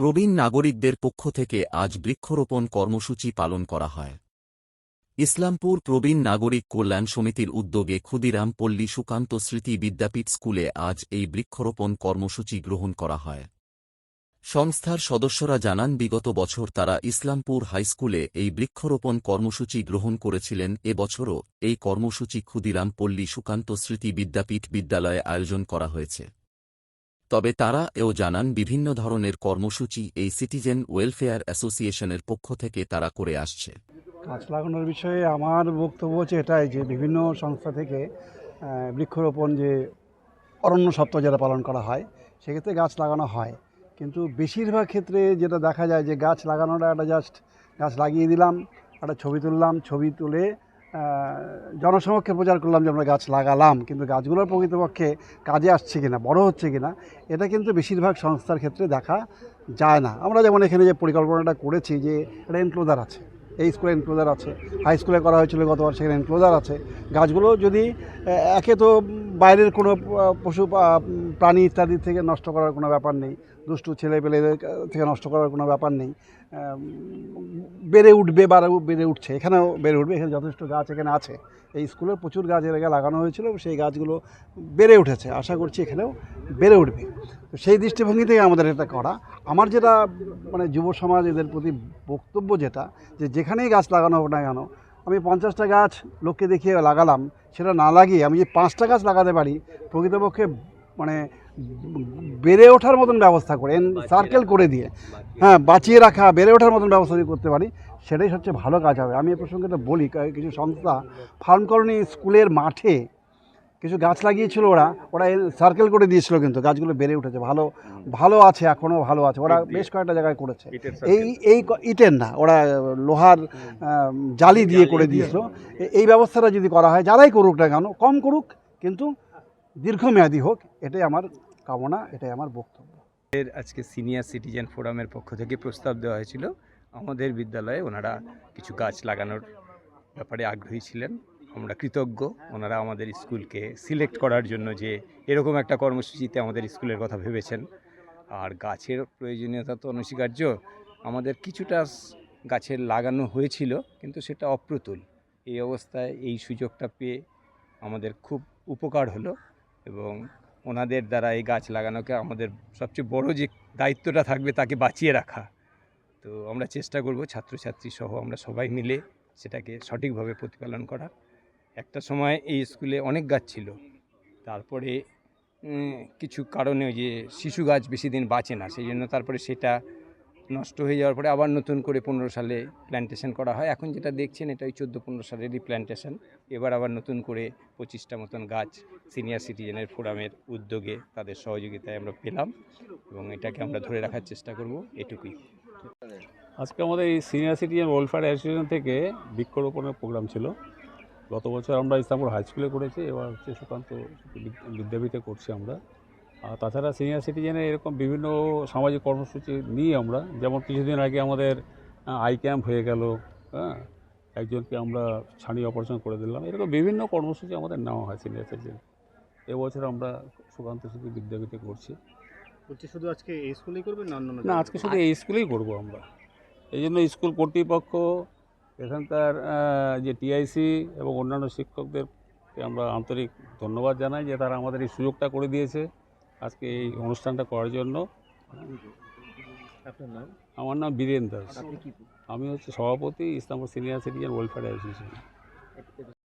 প্রবীণ নাগরিকদের পক্ষ থেকে আজ বৃক্ষরোপণ কর্মসূচি পালন করা হয়। ইসলামপুর প্রবীণ নাগরিক কল্যাণ সমিতির উদ্যোগে ক্ষুদিরাম পল্লী সুকান্ত স্মৃতি বিদ্যাপীঠ স্কুলে আজ এই বৃক্ষরোপণ কর্মসূচি গ্রহণ করা হয়। সংস্থার সদস্যরা জানান, বিগত বছর তারা ইসলামপুর হাইস্কুলে এই বৃক্ষরোপণ কর্মসূচি গ্রহণ করেছিলেন। এবছরও এই কর্মসূচি ক্ষুদিরাম পল্লী সুকান্ত স্মৃতি বিদ্যাপীঠ বিদ্যালয়ে আয়োজন করা হয়েছে। তবে তারা এও জানান, বিভিন্ন ধরনের কর্মসূচি এই সিটিজেন ওয়েলফেয়ার অ্যাসোসিয়েশনের পক্ষ থেকে তারা করে আসছে। গাছ লাগানোর বিষয়ে আমার বক্তব্য হচ্ছে এটাই যে বিভিন্ন সংস্থা থেকে বৃক্ষরোপণ যে অরণ্য সপ্তাহ যেটা পালন করা হয়, সেক্ষেত্রে গাছ লাগানো হয়। কিন্তু বেশিরভাগ ক্ষেত্রে যেটা দেখা যায় যে গাছ লাগানোটা একটা জাস্ট গাছ লাগিয়ে দিলাম, একটা ছবি তুললাম, ছবি তুলে জনসমক্ষে প্রচার করলাম যে আমরা গাছ লাগালাম, কিন্তু গাছগুলোর প্রকৃতপক্ষে কাজে আসছে কিনা, বড় হচ্ছে কিনা, এটা কিন্তু বেশিরভাগ সংস্থার ক্ষেত্রে দেখা যায় না। আমরা যেমন এখানে যে পরিকল্পনাটা করেছি যে একটা এনক্লোজার আছে এই স্কুলে এনক্লোজার আছে হাই স্কুলে করা হয়েছিল গতবার সেখানে এনক্লোজার আছে, গাছগুলো যদি একে তো বাইরের কোনো পশু প্রাণী ইত্যাদি থেকে নষ্ট করার কোনো ব্যাপার নেই। দুষ্টু ছেলে পেলেদের থেকে নষ্ট করার কোনো ব্যাপার নেই। বেড়ে উঠবে বা বেড়ে উঠছে। এখানেও বেড়ে উঠবে। এখানে যথেষ্ট গাছ এখানে আছে। এই স্কুলে প্রচুর গাছ এর আগে লাগানো হয়েছিল। সেই গাছগুলো বেড়ে উঠেছে। আশা করছি এখানেও বেড়ে উঠবে। তো সেই দৃষ্টিভঙ্গি থেকে আমাদের এটা করা। আমার যেটা মানে যুব সমাজ এদের প্রতি বক্তব্য যেটা, যে যেখানেই গাছ লাগানো হোক না কেন, আমি পঞ্চাশটা গাছ লোককে দেখিয়ে লাগালাম। সেটা না লাগিয়ে আমি যে পাঁচটা গাছ লাগাতে পারি, প্রকৃতপক্ষে মানে বেড়ে ওঠার মতন ব্যবস্থা করে সার্কেল করে দিয়ে। হ্যাঁ বাঁচিয়ে রাখা বেড়ে ওঠার মতন ব্যবস্থা যদি করতে পারি সেটাই সবচেয়ে ভালো কাজ হবে। আমি এ প্রসঙ্গে এটা বলি কিছু সংস্থা ফার্ম কলোনি স্কুলের মাঠে কিছু গাছ লাগিয়েছিল ওরা ওরা সার্কেল করে দিয়েছিল কিন্তু গাছগুলো বেড়ে উঠেছে। ভালো ভালো আছে এখনও ভালো আছে। ওরা বেশ কয়েকটা জায়গায় করেছে। এই এই ইটের না ওরা লোহার জালি দিয়ে করে দিয়েছিল। এই ব্যবস্থাটা যদি করা হয় যারাই করুক না কেন কম করুক কিন্তু দীর্ঘমেয়াদী হোক। এটাই আমার কামনা, এটাই আমার বক্তব্য। এর আজকে সিনিয়র সিটিজেন ফোরামের পক্ষ থেকে প্রস্তাব দেওয়া হয়েছিল, আমাদের বিদ্যালয়ে ওনারা কিছু গাছ লাগানোর ব্যাপারে আগ্রহী ছিলেন। আমরা কৃতজ্ঞ, ওনারা আমাদের স্কুলকে সিলেক্ট করার জন্য যে এরকম একটা কর্মসূচিতে আমাদের স্কুলের কথা ভেবেছেন। আর গাছের প্রয়োজনীয়তা তো অনস্বীকার্য, আমাদের কিছুটা গাছের লাগানো হয়েছিল, কিন্তু সেটা অপ্রতুল। এই অবস্থায় এই সুযোগটা পেয়ে আমাদের খুব উপকার হলো এবং ওনাদের দ্বারা এই গাছ লাগানোকে আমাদের সবচেয়ে বড় যে দায়িত্বটা থাকবে তাকে বাঁচিয়ে রাখা। তো আমরা চেষ্টা করব ছাত্রছাত্রী সহ আমরা সবাই মিলে সেটাকে সঠিকভাবে প্রতিপালন করা একটা সময় এই স্কুলে অনেক গাছ ছিল। তারপরে কিছু কারণে যে শিশু গাছ বেশি দিন বাঁচে না, সেই জন্য তারপরে সেটা নষ্ট হয়ে যাওয়ার পরে আবার নতুন করে পনেরো সালে প্ল্যান্টেশন করা হয়। এখন যেটা দেখছেন, এটা ওই চোদ্দ পনেরো সালেরই প্ল্যান্টেশন এবার আবার নতুন করে পঁচিশটা মতন গাছ সিনিয়র সিটিজেনের ফোরামের উদ্যোগে তাদের সহযোগিতায় আমরা পেলাম এবং এটাকে আমরা ধরে রাখার চেষ্টা করব এটুকুই। আজকে আমাদের এই সিনিয়র সিটিজেন ওয়েলফেয়ার অ্যাসোসিয়েশন থেকে বৃক্ষরোপণের প্রোগ্রাম ছিল। গত বছর আমরা ইসলামপুর হাই স্কুলে করেছি, এবার হচ্ছে সুকান্ত বিদ- বিদ্যাপীঠে করছি আমরা। আর তাছাড়া সিনিয়র সিটিজেনের এরকম বিভিন্ন সামাজিক কর্মসূচি নিয়ে আমরা। যেমন কিছুদিন আগে আমাদের আই ক্যাম্প হয়ে গেল হ্যাঁ? একজনকে আমরা ছানি অপারেশন করে দিলাম। এরকম বিভিন্ন কর্মসূচি আমাদের নেওয়া হয় সিনিয়র সিটিজেন এবছর আমরা সুকান্ত স্মৃতি বিদ্যাপীঠে করছি। বলছি শুধু আজকে এই স্কুলেই করবেন না অন্য না আজকে শুধু এই স্কুলেই করব আমরা। এই জন্য স্কুল কর্তৃপক্ষ এখানকার যে টিআইসি এবং অন্যান্য শিক্ষকদেরকে আমরা আন্তরিক ধন্যবাদ জানাই যে তারা আমাদের এই সুযোগটা করে দিয়েছে। আজকে এই অনুষ্ঠানটা করার জন্য। আমার নাম বীরেন দাস। আমি হচ্ছে সভাপতি Islampur senior citizen welfare association.